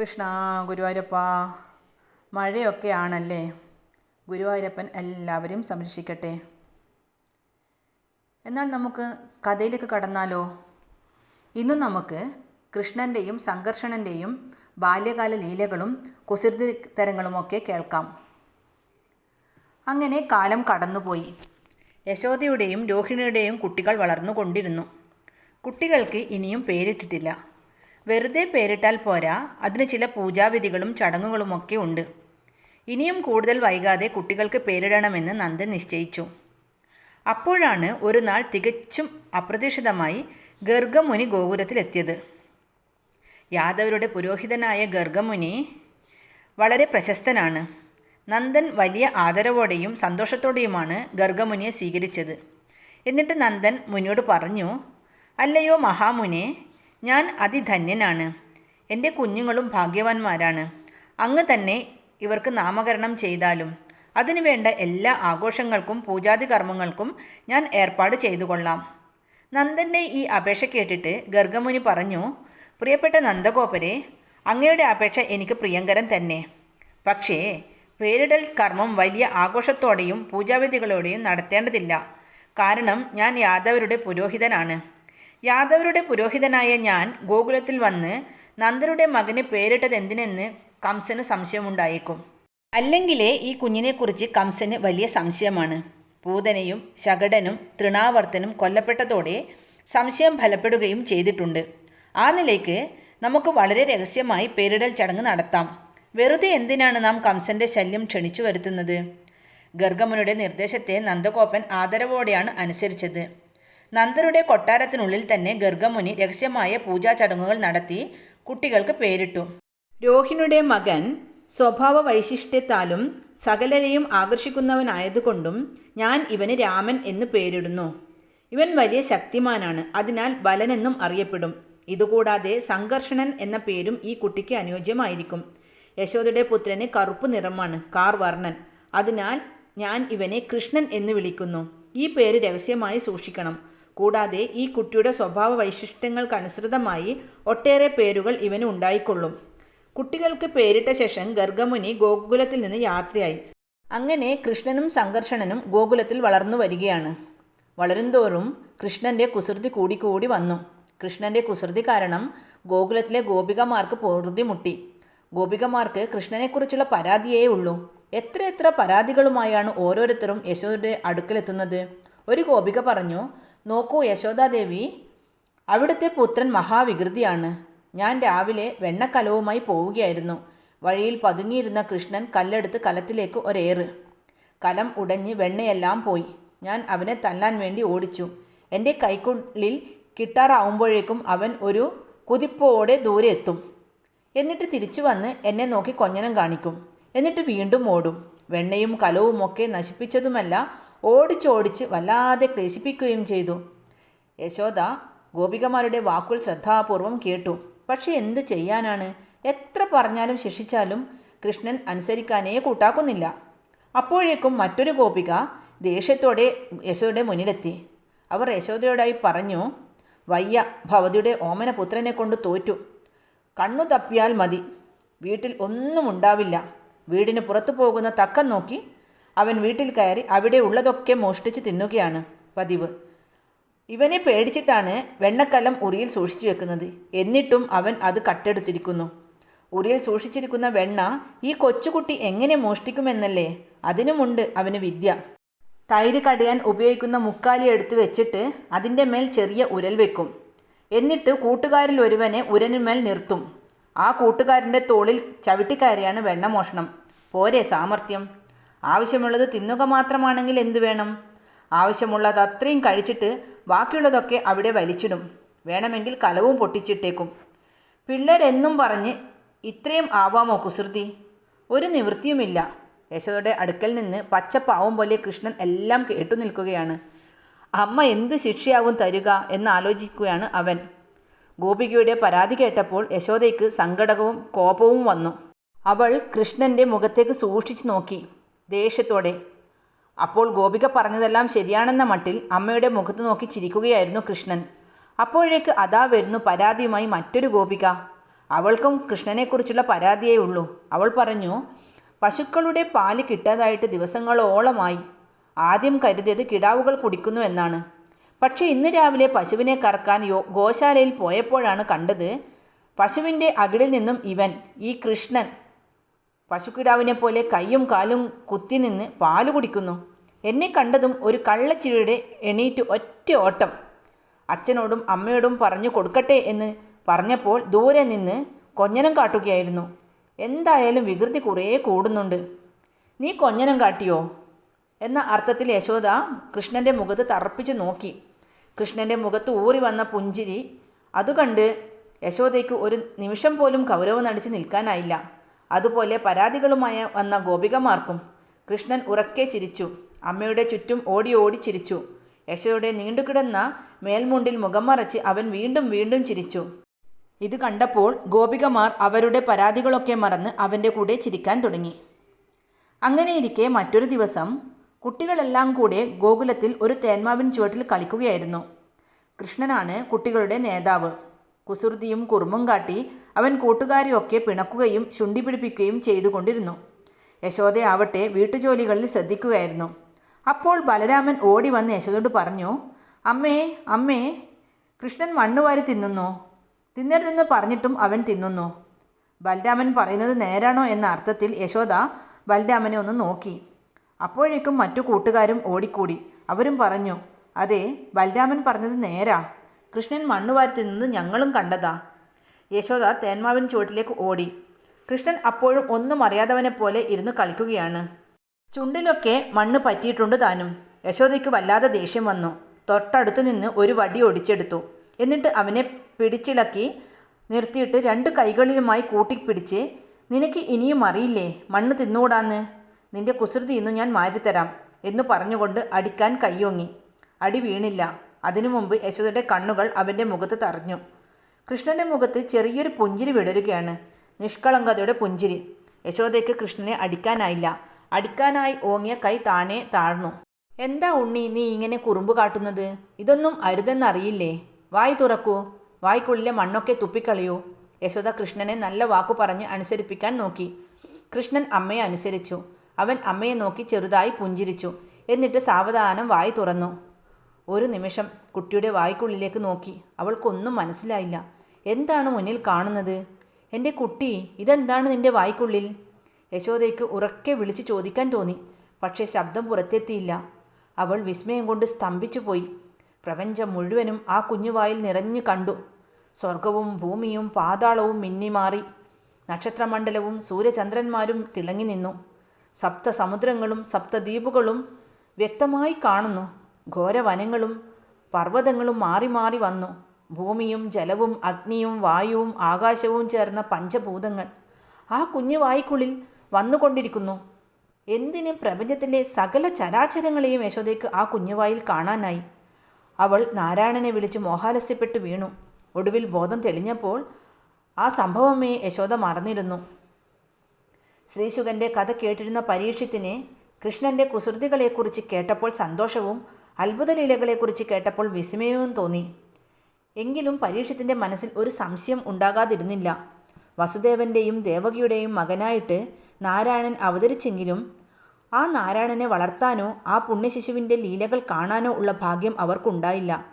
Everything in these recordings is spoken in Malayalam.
കൃഷ്ണ ഗുരുവായൂരപ്പ മഴയൊക്കെ ആണല്ലേ ഗുരുവായൂരപ്പൻ എല്ലാവരെയും സംരക്ഷിക്കട്ടെ. എന്നാൽ നമുക്ക് കഥയിലേക്ക് കടന്നാലോ? ഇന്ന് നമുക്ക് കൃഷ്ണന്റെയും സംഘർഷണന്റെയും ബാല്യകാല ലീലകളും കുസൃതിത്തരങ്ങളുമൊക്കെ കേൾക്കാം. അങ്ങനെ കാലം കടന്നുപോയി. യശോദയുടെയും രോഹിണിയുടെയും കുട്ടികൾ വളർന്നുകൊണ്ടിരുന്നു. കുട്ടികൾക്ക് ഇനിയും പേരിട്ടിട്ടില്ല. വെറുതെ പേരിട്ടാൽ പോരാ. അതിന് ചില പൂജാവിധികളും ചടങ്ങുകളുമൊക്കെ ഉണ്ട്. ഇനിയും കൂടുതൽ വൈകാതെ കുട്ടികൾക്ക് പേരിടണമെന്ന് നന്ദൻ നിശ്ചയിച്ചു. അപ്പോഴാണ് ഒരു നാൾ തികച്ചും അപ്രതീക്ഷിതമായി ഗർഗമുനി ഗോപുരത്തിലെത്തിയത്. യാദവരുടെ പുരോഹിതനായ ഗർഗമുനി വളരെ പ്രശസ്തനാണ്. നന്ദൻ വലിയ ആദരവോടെയും സന്തോഷത്തോടെയുമാണ് ഗർഗമുനിയെ സ്വീകരിച്ചത്. എന്നിട്ട് നന്ദൻ മുനിയോട് പറഞ്ഞു അല്ലയോ മഹാമുനെ ഞാൻ അതിധന്യനാണ്. എന്റെ കുഞ്ഞുങ്ങളും ഭാഗ്യവാന്മാരാണ്. അങ്ങ് തന്നെ ഇവർക്ക് നാമകരണം ചെയ്താലും. അതിനുവേണ്ട എല്ലാ ആഘോഷങ്ങൾക്കും പൂജാതി കർമ്മങ്ങൾക്കും ഞാൻ ഏർപ്പാട് ചെയ്തു കൊള്ളാം നന്ദന്റെ ഈ അപേക്ഷ കേട്ടിട്ട് ഗർഗമുനി പറഞ്ഞു പ്രിയപ്പെട്ട നന്ദഗോപരെ അങ്ങയുടെ അപേക്ഷ എനിക്ക് പ്രിയങ്കരം തന്നെ. പക്ഷേ പേരിടൽ കർമ്മം വലിയ ആഘോഷത്തോടെയും പൂജാവിധികളോടെയും നടത്തേണ്ടതില്ല. കാരണം ഞാൻ യാദവരുടെ പുരോഹിതനാണ്. യാദവരുടെ പുരോഹിതനായ ഞാൻ ഗോകുലത്തിൽ വന്ന് നന്ദരുടെ മകന് പേരിട്ടത് എന്തിനെന്ന് കംസന് സംശയമുണ്ടായേക്കും. അല്ലെങ്കിലേ ഈ കുഞ്ഞിനെക്കുറിച്ച് കംസന് വലിയ സംശയമാണ്. പൂതനയും ശകടനും തൃണാവർത്തനും കൊല്ലപ്പെട്ടതോടെ സംശയം ഫലപ്പെടുകയും ചെയ്തിട്ടുണ്ട്. ആ നിലയ്ക്ക് നമുക്ക് വളരെ രഹസ്യമായി പേരിടൽ ചടങ്ങ് നടത്താം. വെറുതെ എന്തിനാണ് നാം കംസന്റെ ശല്യം ക്ഷണിച്ചു വരുത്തുന്നത്? ഗർഗമുനിയുടെ നിർദ്ദേശത്തെ നന്ദഗോപൻ ആദരവോടെയാണ് അനുസരിച്ചത്. നന്ദരുടെ കൊട്ടാരത്തിനുള്ളിൽ തന്നെ ഗർഗമുനി രഹസ്യമായ പൂജാ ചടങ്ങുകൾ നടത്തി കുട്ടികൾക്ക് പേരിട്ടു. രോഹിണിയുടെ മകൻ സ്വഭാവ വൈശിഷ്ട്യത്താലും സകലരെയും ആകർഷിക്കുന്നവനായതുകൊണ്ടും ഞാൻ ഇവന് രാമൻ എന്ന് പേരിടുന്നു. ഇവൻ വലിയ ശക്തിമാനാണ് അതിനാൽ ബലനെന്നും അറിയപ്പെടും. ഇതുകൂടാതെ സംഘർഷണൻ എന്ന പേരും ഈ കുട്ടിക്ക് അനുയോജ്യമായിരിക്കും. യശോദയുടെ പുത്രന് കറുപ്പ് നിറമാണ് കാർ വർണൻ അതിനാൽ ഞാൻ ഇവനെ കൃഷ്ണൻ എന്ന് വിളിക്കുന്നു. ഈ പേര് രഹസ്യമായി സൂക്ഷിക്കണം. കൂടാതെ ഈ കുട്ടിയുടെ സ്വഭാവ വൈശിഷ്ട്യങ്ങൾക്കനുസൃതമായി ഒട്ടേറെ പേരുകൾ ഇവന് ഉണ്ടായിക്കൊള്ളും. കുട്ടികൾക്ക് പേരിട്ട ശേഷം ഗർഗമുനി ഗോകുലത്തിൽ നിന്ന് യാത്രയായി. അങ്ങനെ കൃഷ്ണനും സംഘർഷണനും ഗോകുലത്തിൽ വളർന്നു വരികയാണ്. വളരുംതോറും കൃഷ്ണന്റെ കുസൃതി കൂടിക്കൂടി വന്നു. കൃഷ്ണന്റെ കുസൃതി കാരണം ഗോകുലത്തിലെ ഗോപികമാർക്ക് പൊറുതിമുട്ടി. ഗോപികമാർക്ക് കൃഷ്ണനെക്കുറിച്ചുള്ള പരാതിയേ ഉള്ളൂ. എത്ര എത്ര പരാതികളുമായാണ് ഓരോരുത്തരും യശോദയുടെ അടുക്കലെത്തുന്നത്? ഒരു ഗോപിക പറഞ്ഞു നോക്കൂ യശോദാദേവി അവിടുത്തെ പുത്രൻ മഹാവികൃതിയാണ്. ഞാൻ രാവിലെ വെണ്ണക്കലവുമായി പോവുകയായിരുന്നു. വഴിയിൽ പതുങ്ങിയിരുന്ന കൃഷ്ണൻ കല്ലെടുത്ത് കലത്തിലേക്ക് ഒരേറ്. കലം ഉടഞ്ഞ് വെണ്ണയെല്ലാം പോയി. ഞാൻ അവനെ തല്ലാൻ വേണ്ടി ഓടിച്ചു. എന്റെ കൈക്കുള്ളിൽ കിട്ടാറാവുമ്പോഴേക്കും അവൻ ഒരു കുതിപ്പോടെ ദൂരെ എത്തും. എന്നിട്ട് തിരിച്ചു വന്ന് എന്നെ നോക്കി കൊഞ്ഞനം കാണിക്കും. എന്നിട്ട് വീണ്ടും ഓടും. വെണ്ണയും കലവുമൊക്കെ നശിപ്പിച്ചതുമല്ല ഓടിച്ചോടിച്ച് വല്ലാതെ ക്ലേശിപ്പിക്കുകയും ചെയ്തു. യശോദ ഗോപികമാരുടെ വാക്കുകൾ ശ്രദ്ധാപൂർവം കേട്ടു. പക്ഷേ എന്ത് ചെയ്യാനാണ്? എത്ര പറഞ്ഞാലും ശിക്ഷിച്ചാലും കൃഷ്ണൻ അനുസരിക്കാനേ കൂട്ടാക്കുന്നില്ല. അപ്പോഴേക്കും മറ്റൊരു ഗോപിക ദേഷ്യത്തോടെ യശോദയുടെ മുന്നിലെത്തി. അവർ യശോദയോടായി പറഞ്ഞു വയ്യ ഭവതിയുടെ ഓമനപുത്രനെ കൊണ്ട് തോറ്റു. കണ്ണു തപ്പിയാൽ മതി. വീട്ടിൽ ഒന്നും ഉണ്ടാവില്ല. വീടിന് പുറത്തു പോകുന്ന തക്കം നോക്കി അവൻ വീട്ടിൽ കയറി അവിടെ ഉള്ളതൊക്കെ മോഷ്ടിച്ച് തിന്നുകയാണ്. പതിവ്. ഇവനെ പേടിച്ചിട്ടാണ് വെണ്ണക്കലം ഉറിയിൽ സൂക്ഷിച്ചു വെക്കുന്നത്. എന്നിട്ടും അവൻ അത് കട്ടെടുത്തിരിക്കുന്നു. ഉറിയിൽ സൂക്ഷിച്ചിരിക്കുന്ന വെണ്ണ ഈ കൊച്ചുകുട്ടി എങ്ങനെ മോഷ്ടിക്കുമെന്നല്ലേ? അതിനുമുണ്ട് അവന് വിദ്യ. തൈര് കടയാൻ ഉപയോഗിക്കുന്ന മുക്കാലി എടുത്തു വെച്ചിട്ട് അതിന്റെ മേൽ ചെറിയ ഉരൽ വെക്കും. എന്നിട്ട് കൂട്ടുകാരിൽ ഒരുവനെ ഉരനുമേൽ നിർത്തും. ആ കൂട്ടുകാരന്റെ തോളിൽ ചവിട്ടിക്കയറിയാണ് വെണ്ണമോഷണം പോരെ സാമർഥ്യം. ആവശ്യമുള്ളത് തിന്നുക മാത്രമാണെങ്കിൽ എന്തു വേണം? ആവശ്യമുള്ളത് അത്രയും കഴിച്ചിട്ട് ബാക്കിയുള്ളതൊക്കെ അവിടെ വലിച്ചിടും. വേണമെങ്കിൽ കലവും പൊട്ടിച്ചിട്ടേക്കും. പിള്ളേരെന്നും പറഞ്ഞ് ഇത്രയും ആവാമോ കുസൃതി? ഒരു നിവൃത്തിയുമില്ല. യശോദയുടെ അടുക്കൽ നിന്ന് പച്ചപ്പാവും പോലെ കൃഷ്ണൻ എല്ലാം കേട്ടു നിൽക്കുകയാണ്. അമ്മ എന്ത് ശിക്ഷയാവും തരുക എന്നാലോചിക്കുകയാണ് അവൻ. ഗോപികയുടെ പരാതി കേട്ടപ്പോൾ യശോദയ്ക്ക് സങ്കടവും കോപവും വന്നു. അവൾ കൃഷ്ണന്റെ മുഖത്തേക്ക് സൂക്ഷിച്ചു നോക്കി. ദേഷ്യത്തോടെ. അപ്പോൾ ഗോപിക പറഞ്ഞതെല്ലാം ശരിയാണെന്ന മട്ടിൽ അമ്മയുടെ മുഖത്ത് നോക്കി ചിരിക്കുകയായിരുന്നു കൃഷ്ണൻ. അപ്പോഴേക്ക് അതാ വരുന്നു പരാതിയുമായി മറ്റൊരു ഗോപിക. അവൾക്കും കൃഷ്ണനെക്കുറിച്ചുള്ള പരാതിയേ ഉള്ളൂ. അവൾ പറഞ്ഞു പശുക്കളുടെ പാൽ കിട്ടാതായിട്ട് ദിവസങ്ങളോളമായി. ആദ്യം കരുതിയത് കിടാവുകൾ കുടിക്കുന്നു എന്നാണ്. പക്ഷേ ഇന്ന് രാവിലെ പശുവിനെ കറക്കാൻ യോ ഗോശാലയിൽ പോയപ്പോഴാണ് കണ്ടത് പശുവിന്റെ അകിടിൽ നിന്നും ഇവൻ ഈ കൃഷ്ണൻ. പശുക്കിടാവിനെ പോലെ കൈയും കാലും കുത്തി നിന്ന് പാൽ കുടിക്കുന്നു. എന്നെ കണ്ടതും ഒരു കള്ളച്ചിരിയുടെ എണീറ്റ് ഒറ്റ ഓട്ടം. അച്ഛനോടും അമ്മയോടും പറഞ്ഞു കൊടുക്കട്ടെ എന്ന് പറഞ്ഞപ്പോൾ ദൂരെ നിന്ന് കൊഞ്ഞനം കാട്ടുകയായിരുന്നു. എന്തായാലും വികൃതി കുറേ കൂടുന്നുണ്ട്. നീ കൊഞ്ഞനം കാട്ടിയോ? എന്ന അർത്ഥത്തിൽ യശോദ കൃഷ്ണന്റെ മുഖത്ത് തറപ്പിച്ച് നോക്കി. കൃഷ്ണന്റെ മുഖത്ത് ഊറി വന്ന പുഞ്ചിരി. അതുകണ്ട് യശോദയ്ക്ക് ഒരു നിമിഷം പോലും കൗരവം നടിച്ച് നിൽക്കാനായില്ല. അതുപോലെ പരാതികളുമായി വന്ന ഗോപികമാർക്കും കൃഷ്ണൻ ഉറക്കെ ചിരിച്ചു. അമ്മയുടെ ചുറ്റും ഓടി ഓടി ചിരിച്ചു. യശോയുടെ നീണ്ടുകിടന്ന മേൽമുണ്ടിൽ മുഖം മറച്ച് അവൻ വീണ്ടും വീണ്ടും ചിരിച്ചു. ഇത് കണ്ടപ്പോൾ ഗോപികമാർ അവരുടെ പരാതികളൊക്കെ മറന്ന് അവന്റെ കൂടെ ചിരിക്കാൻ തുടങ്ങി. അങ്ങനെയിരിക്കെ മറ്റൊരു ദിവസം കുട്ടികളെല്ലാം കൂടെ ഗോകുലത്തിൽ ഒരു തേന്മാവിൻ ചുവട്ടിൽ കളിക്കുകയായിരുന്നു. കൃഷ്ണനാണ് കുട്ടികളുടെ നേതാവ്. കുസൃതിയും കുറുമും കാട്ടി അവൻ കൂട്ടുകാരെയൊക്കെ പിണക്കുകയും ശുണ്ടി പിടിപ്പിക്കുകയും ചെയ്തുകൊണ്ടിരുന്നു. യശോദയാവട്ടെ വീട്ടുജോലികളിൽ ശ്രദ്ധിക്കുകയായിരുന്നു. അപ്പോൾ ബലരാമൻ ഓടി വന്ന് യശോദയോട് പറഞ്ഞു അമ്മേ അമ്മേ കൃഷ്ണൻ മണ്ണ് വാരി തിന്നുന്നു തിന്നരുതെന്ന് പറഞ്ഞിട്ടും അവൻ തിന്നുന്നു. ബലരാമൻ പറയുന്നത് നേരാണോ എന്ന അർത്ഥത്തിൽ യശോദ ബലരാമനെ ഒന്ന് നോക്കി. അപ്പോഴേക്കും മറ്റു കൂട്ടുകാരും ഓടിക്കൂടി. അവരും പറഞ്ഞു അതെ ബലരാമൻ പറഞ്ഞത് നേരാ. കൃഷ്ണൻ മണ്ണ് വാരി തിന്നത് ഞങ്ങളും കണ്ടതാ. യശോദ തേന്മാവിൻ ചുവട്ടിലേക്ക് ഓടി. കൃഷ്ണൻ അപ്പോഴും ഒന്നും അറിയാത്തവനെ പോലെ ഇരുന്ന് കളിക്കുകയാണ്. ചുണ്ടിലൊക്കെ മണ്ണ് പറ്റിയിട്ടുണ്ട് താനും. യശോദയ്ക്ക് വല്ലാതെ ദേഷ്യം വന്നു. തൊട്ടടുത്തു നിന്ന് ഒരു വടി ഒടിച്ചെടുത്തു. എന്നിട്ട് അവനെ പിടിച്ചിളക്കി നിർത്തിയിട്ട് രണ്ട് കൈകളിലുമായി കൂട്ടിപ്പിടിച്ച് നിനക്ക് ഇനിയും അറിയില്ലേ? മണ്ണ് തിന്നുകൂടാന്ന് നിന്റെ കുസൃതി ഇന്ന് ഞാൻ മാറ്റിത്തരാം എന്ന് പറഞ്ഞുകൊണ്ട് അടിക്കാൻ കയ്യൊങ്ങി അടി വീണില്ല. അതിനു മുമ്പ് യശോദയുടെ കണ്ണുകൾ അവന്റെ മുഖത്ത് തറഞ്ഞു. കൃഷ്ണന്റെ മുഖത്ത് ചെറിയൊരു പുഞ്ചിരി വിടരുകയാണ്. നിഷ്കളങ്കതയുടെ പുഞ്ചിരി. യശോദയ്ക്ക് കൃഷ്ണനെ അടിക്കാനായില്ല. അടിക്കാനായി ഓങ്ങിയ കൈ താണേ താഴ്ന്നു. എന്താ ഉണ്ണി നീ ഇങ്ങനെ കുറുമ്പ് കാട്ടുന്നത്? ഇതൊന്നും അരുതെന്നറിയില്ലേ? വായി തുറക്കൂ. വായ്ക്കുള്ളിലെ മണ്ണൊക്കെ തുപ്പിക്കളയൂ. യശോദ കൃഷ്ണനെ നല്ല വാക്കു പറഞ്ഞ് അനുസരിപ്പിക്കാൻ നോക്കി. കൃഷ്ണൻ അമ്മയെ അനുസരിച്ചു. അവൻ അമ്മയെ നോക്കി ചെറുതായി പുഞ്ചിരിച്ചു. എന്നിട്ട് സാവധാനം വായി തുറന്നു. ഒരു നിമിഷം കുട്ടിയുടെ വായ്ക്കുള്ളിലേക്ക് നോക്കി. അവൾക്കൊന്നും മനസ്സിലായില്ല. എന്താണ് മുന്നിൽ കാണുന്നത്? എന്റെ കുട്ടി ഇതെന്താണ് നിന്റെ വായ്ക്കുള്ളിൽ? യശോദയ്ക്ക് ഉറക്കെ വിളിച്ചു ചോദിക്കാൻ തോന്നി. പക്ഷേ ശബ്ദം പുറത്തെത്തിയില്ല. അവൾ വിസ്മയം കൊണ്ട് സ്തംഭിച്ചു പോയി. പ്രപഞ്ചം മുഴുവനും ആ കുഞ്ഞുവായിൽ നിറഞ്ഞു കണ്ടു. സ്വർഗവും ഭൂമിയും പാതാളവും മിന്നിമാറി. നക്ഷത്രമണ്ഡലവും സൂര്യചന്ദ്രന്മാരും തിളങ്ങി നിന്നു. സപ്ത സമുദ്രങ്ങളും സപ്തദ്വീപുകളും വ്യക്തമായി കാണുന്നു. ഘോരവനങ്ങളും പർവതങ്ങളും മാറി മാറി വന്നു. ഭൂമിയും ജലവും അഗ്നിയും വായുവും ആകാശവും ചേർന്ന പഞ്ചഭൂതങ്ങൾ ആ കുഞ്ഞു വായ്ക്കുള്ളിൽ വന്നുകൊണ്ടിരിക്കുന്നു. എന്തിന് പ്രപഞ്ചത്തിലെ സകല ചരാചരങ്ങളെയും യശോദയ്ക്ക് ആ കുഞ്ഞുവായിൽ കാണാനായി? അവൾ നാരായണനെ വിളിച്ച് മോഹാലസ്യപ്പെട്ട് വീണു. ഒടുവിൽ ബോധം തെളിഞ്ഞപ്പോൾ ആ സംഭവമേ യശോദ മറന്നിരുന്നു. ശ്രീശുഖന്റെ കഥ കേട്ടിരുന്ന പരീക്ഷത്തിനെ കൃഷ്ണന്റെ കുസൃതികളെക്കുറിച്ച് കേട്ടപ്പോൾ സന്തോഷവും അത്ഭുതലീലകളെക്കുറിച്ച് കേട്ടപ്പോൾ വിസ്മയവും തോന്നി. എങ്കിലും പരീക്ഷത്തിന്റെ മനസ്സിൽ ഒരു സംശയം ഉണ്ടാകാതിരുന്നില്ല. വസുദേവന്റെയും ദേവകിയുടെയും മകനായിട്ട് നാരായണൻ അവതരിച്ചെങ്കിലും ആ നാരായണനെ വളർത്താനോ ആ പുണ്യശിശുവിന്റെ ലീലകൾ കാണാനോ ഉള്ള ഭാഗ്യം അവർക്കുണ്ടായില്ല.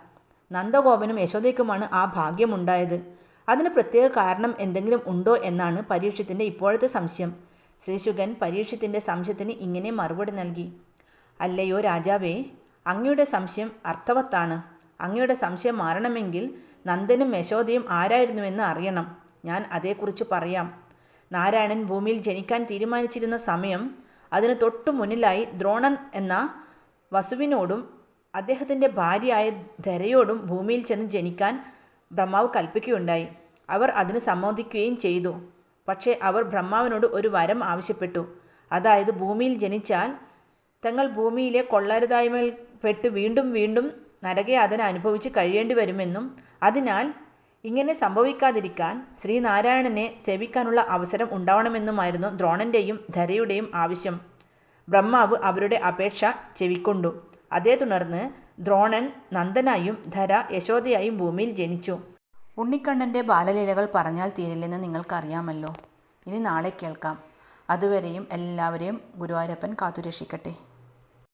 നന്ദഗോപനും യശോദയ്ക്കുമാണ് ആ ഭാഗ്യമുണ്ടായത്. അതിന് പ്രത്യേക കാരണം എന്തെങ്കിലും ഉണ്ടോ എന്നാണ് പരീക്ഷത്തിന്റെ ഇപ്പോഴത്തെ സംശയം. ശ്രീശുഖൻ പരീക്ഷത്തിന്റെ സംശയത്തിന് ഇങ്ങനെ മറുപടി നൽകി. അല്ലയോ രാജാവേ അങ്ങയുടെ സംശയം അർത്ഥവത്താണ്. അങ്ങയുടെ സംശയം മാറണമെങ്കിൽ നന്ദനും യശോദയും ആരായിരുന്നുവെന്ന് അറിയണം. ഞാൻ അതേക്കുറിച്ച് പറയാം. നാരായണൻ ഭൂമിയിൽ ജനിക്കാൻ തീരുമാനിച്ചിരുന്ന സമയം അതിന് തൊട്ടു മുന്നിലായി ദ്രോണൻ എന്ന വസുവിനോടും അദ്ദേഹത്തിന്റെ ഭാര്യയായ ധരയോടും ഭൂമിയിൽ ചെന്ന് ജനിക്കാൻ ബ്രഹ്മാവ് കൽപ്പിക്കുകയുണ്ടായി. അവർ അതിന് സമ്മതിക്കുകയും ചെയ്തു. പക്ഷേ അവർ ബ്രഹ്മാവിനോട് ഒരു വരം ആവശ്യപ്പെട്ടു. അതായത് ഭൂമിയിൽ ജനിച്ചാൽ തങ്ങൾ ഭൂമിയിലെ കൊള്ളരുതായ്മയിൽ പെട്ട് വീണ്ടും വീണ്ടും നരകയാതന അനുഭവിച്ച് കഴിയേണ്ടി വരുമെന്നും അതിനാൽ ഇങ്ങനെ സംഭവിക്കാതിരിക്കാൻ ശ്രീനാരായണനെ സേവിക്കാനുള്ള അവസരം ഉണ്ടാവണമെന്നുമായിരുന്നു ദ്രോണന്റെയും ധരയുടെയും ആവശ്യം. ബ്രഹ്മാവ് അവരുടെ അപേക്ഷ ചെവിക്കൊണ്ടു. അതേ തുടർന്ന് ദ്രോണൻ നന്ദനായും ധര യശോദയായും ഭൂമിയിൽ ജനിച്ചു. ഉണ്ണിക്കണ്ണന്റെ ബാലലീലകൾ പറഞ്ഞാൽ തീരില്ലെന്ന് നിങ്ങൾക്കറിയാമല്ലോ. ഇനി നാളെ കേൾക്കാം. അതുവരെയും എല്ലാവരെയും ഗുരുവായൂരപ്പൻ കാത്തുരക്ഷിക്കട്ടെ.